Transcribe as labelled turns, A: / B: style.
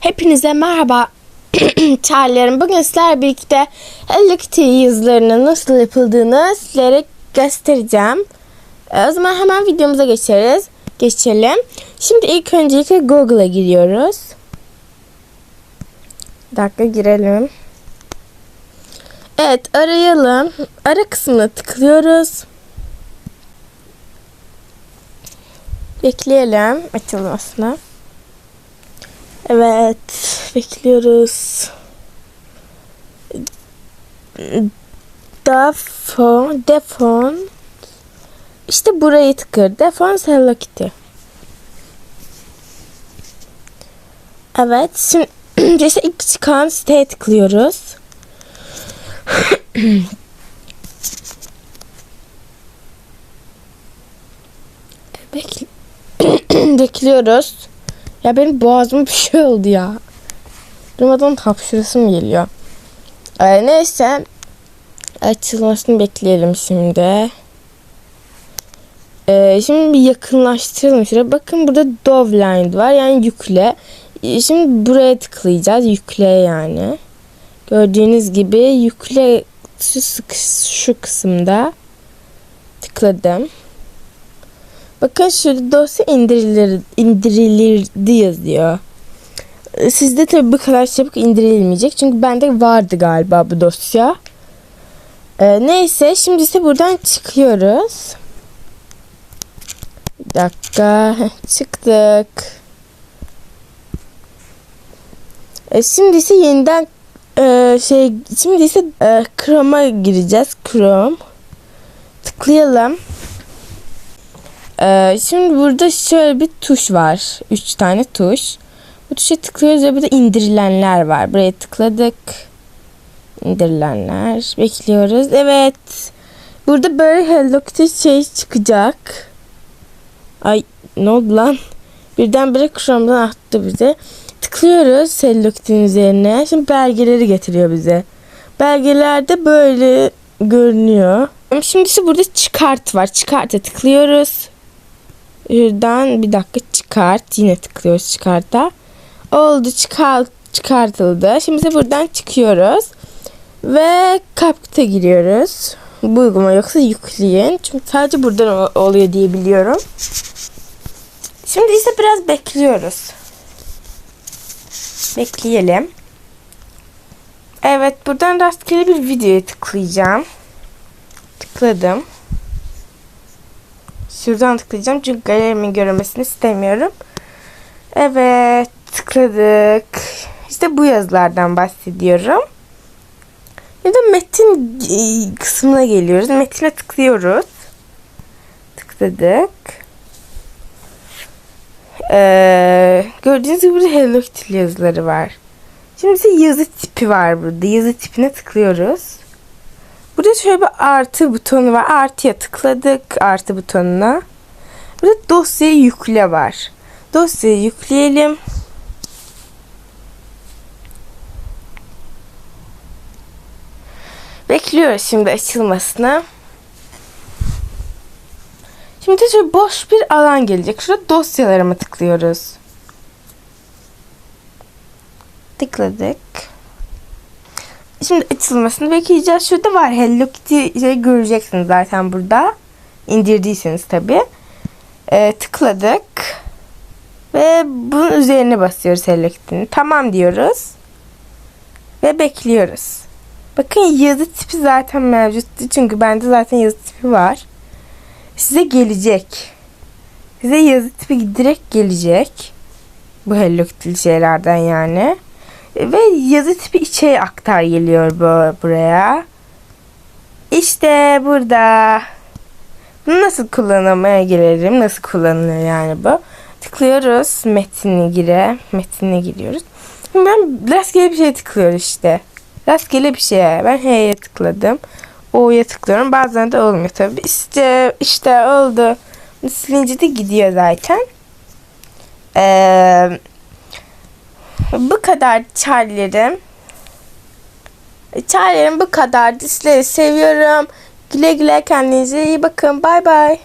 A: Hepinize merhaba Charlie'lerim. Bugün sizlerle birlikte Kitty yazılarının nasıl yapıldığını sizlere göstereceğim. Ee, O zaman hemen videomuza geçeriz. Geçelim. Şimdi ilk öncelikle Google'a giriyoruz. Bir dakika girelim. Evet arayalım. Ara kısmına tıklıyoruz. Bekleyelim açılmasını. Evet, bekliyoruz. Defon, defon. İşte burayı tıkır. Defon Hello Kitty. Evet, şimdi işte ilk çıkan siteye tıklıyoruz. Bekliyoruz. Ya benim boğazıma bir şey oldu ya. Durmadan hapşırasım geliyor. Ee, neyse. Açılmasını bekleyelim şimdi. Ee, şimdi bir yakınlaştıralım şuraya. Bakın burada Dovline var. Yani yükle. Ee, Şimdi buraya tıklayacağız. Yükle yani. Gördüğünüz gibi yükle şu, şu kısımda tıkladım. Bakın şurada dosya indirilir, indirilirdi yazıyor. Sizde tabii bu kadar çabuk indirilmeyecek. Çünkü bende vardı galiba bu dosya. Ee, neyse şimdi ise buradan çıkıyoruz. Bir dakika. Çıktık. Ee, şimdi ise yeniden e, şey şimdi ise e, Chrome'a gireceğiz. Chrome. Tıklayalım. Ee, şimdi burada şöyle bir tuş var. Üç tane tuş. Bu tuşa tıklıyoruz ve burada indirilenler var. Buraya tıkladık. İndirilenler. Bekliyoruz. Evet. Burada böyle Hello Kitty şey çıkacak. Ay ne oldu lan? Birdenbire Chrome'dan attı bize. Tıklıyoruz Hello Kitty'nin üzerine. Şimdi belgeleri getiriyor bize. Belgelerde böyle görünüyor. Şimdi ise burada çıkart var. Çıkart'a tıklıyoruz. Şuradan bir dakika çıkart. Yine tıklıyoruz çıkarta. Oldu çıkart, çıkartıldı. Şimdi de buradan çıkıyoruz. Ve CapCut'a giriyoruz. Bu uygulama yoksa yükleyin. Çünkü sadece buradan oluyor diye biliyorum. Şimdi ise biraz bekliyoruz. Bekleyelim. Evet buradan rastgele bir videoya tıklayacağım. Tıkladım. Şuradan tıklayacağım çünkü galerimin görünmesini istemiyorum. Evet tıkladık. İşte bu yazılardan bahsediyorum. Ya da metin kısmına geliyoruz. Metine tıklıyoruz. Tıkladık. Ee, gördüğünüz gibi burada Hello Kitty yazıları var. Şimdi ise yazı tipi var burada. Yazı tipine tıklıyoruz. Burada şöyle bir artı butonu var. Artıya tıkladık artı butonuna. Burada dosyayı yükle var. Dosyayı yükleyelim. Bekliyoruz şimdi açılmasını. Şimdi şöyle boş bir alan gelecek. Şurada dosyalarıma tıklıyoruz. Tıkladık. Şimdi açılmasını bekleyeceğiz. Şurada var Hello Kitty şey göreceksiniz zaten burada. İndirdiyseniz tabi. Ee, tıkladık. Ve bunun üzerine basıyoruz Hello Kitty'nin. Tamam diyoruz. Ve bekliyoruz. Bakın yazı tipi zaten mevcuttu. Çünkü bende zaten yazı tipi var. Size gelecek. Size yazı tipi direkt gelecek. Bu Hello Kitty şeylerden yani. Ve yazı tipi içeri aktar geliyor bu buraya. İşte burada. Nasıl kullanmaya gelelim? Nasıl kullanılıyor yani bu? Tıklıyoruz metnini gire. Metnine giriyoruz. Ben rastgele bir şeye tıklıyorum işte. Rastgele bir şeye. Ben H'ye tıkladım. O'ya tıklıyorum. Bazen de olmuyor tabii. İşte, işte oldu. Silince de gidiyor zaten. Eee bu kadar Charlie'lerim. Charlie'lerim bu kadar. Sizleri seviyorum. Güle güle kendinize iyi bakın. Bay bay.